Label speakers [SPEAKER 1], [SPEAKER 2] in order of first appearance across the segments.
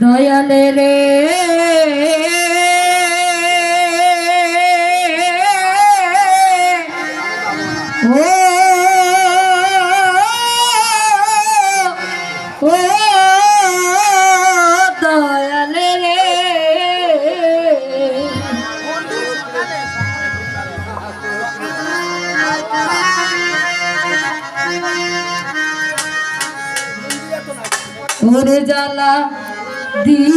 [SPEAKER 1] দয়ালে রে ওরে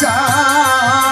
[SPEAKER 2] চায়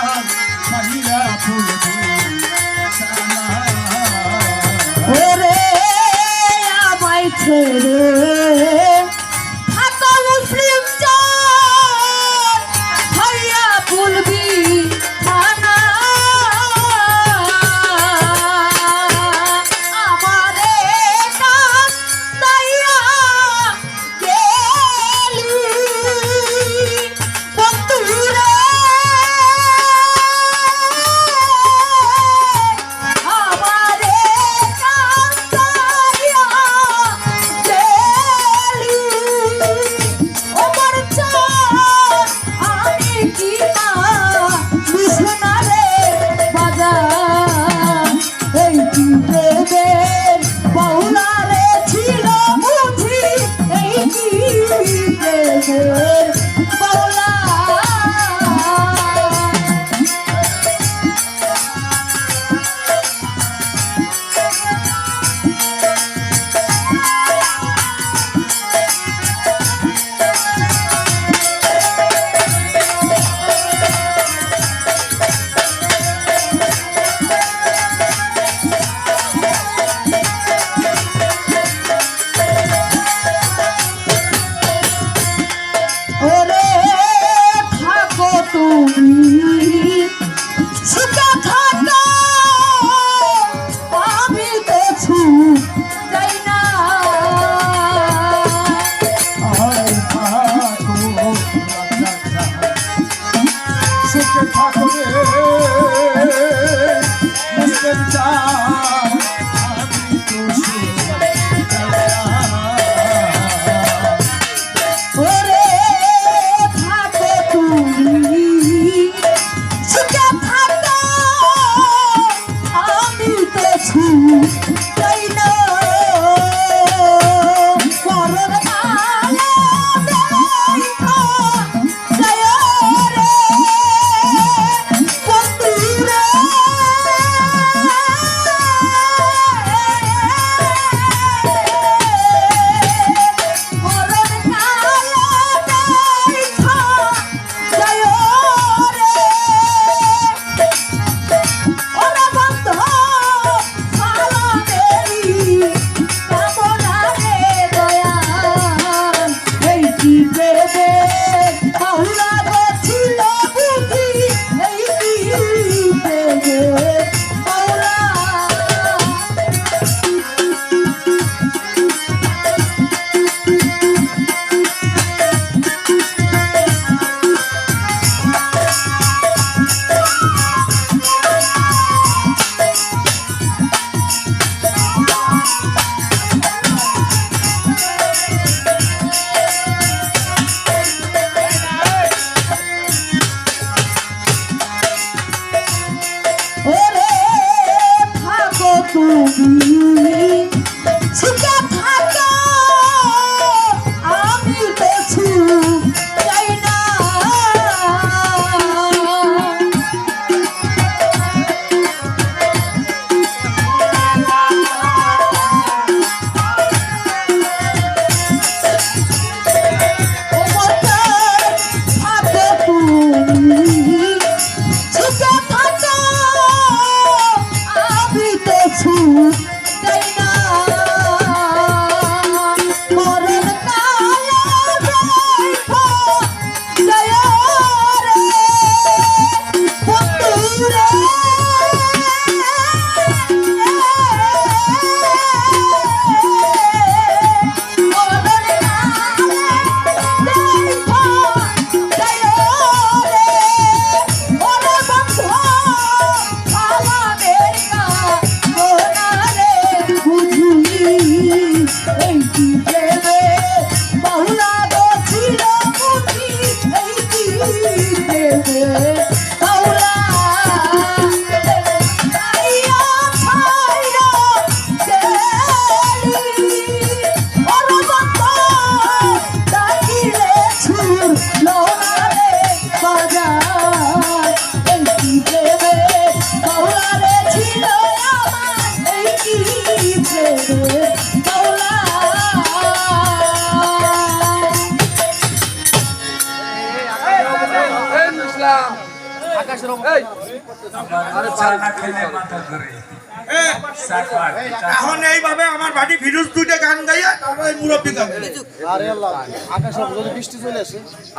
[SPEAKER 3] এখন এইভাবে আমার বাড়ি ভিরুজ দুইটা গান গাইয়া তারপরে মুরব্বী গাবে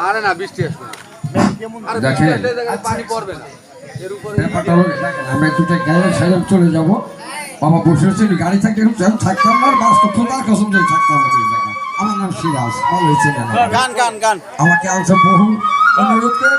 [SPEAKER 4] আরে না বৃষ্টি আসবে না। আরে
[SPEAKER 5] দেখেন।
[SPEAKER 4] বৃষ্টি আসলে পানি পড়বে না।
[SPEAKER 5] আমরা দুটো চলে যাব। বাবা বসে হচ্ছে গাড়ি থাকতে এরকম থাকতাম না বাস্তব খোদার কসম যে থাকতাম। আমার নাম সিরাজ ভালো হয়েছে
[SPEAKER 6] গান গান গান।
[SPEAKER 5] আমাকে আনছে বহু অনুরোধ করে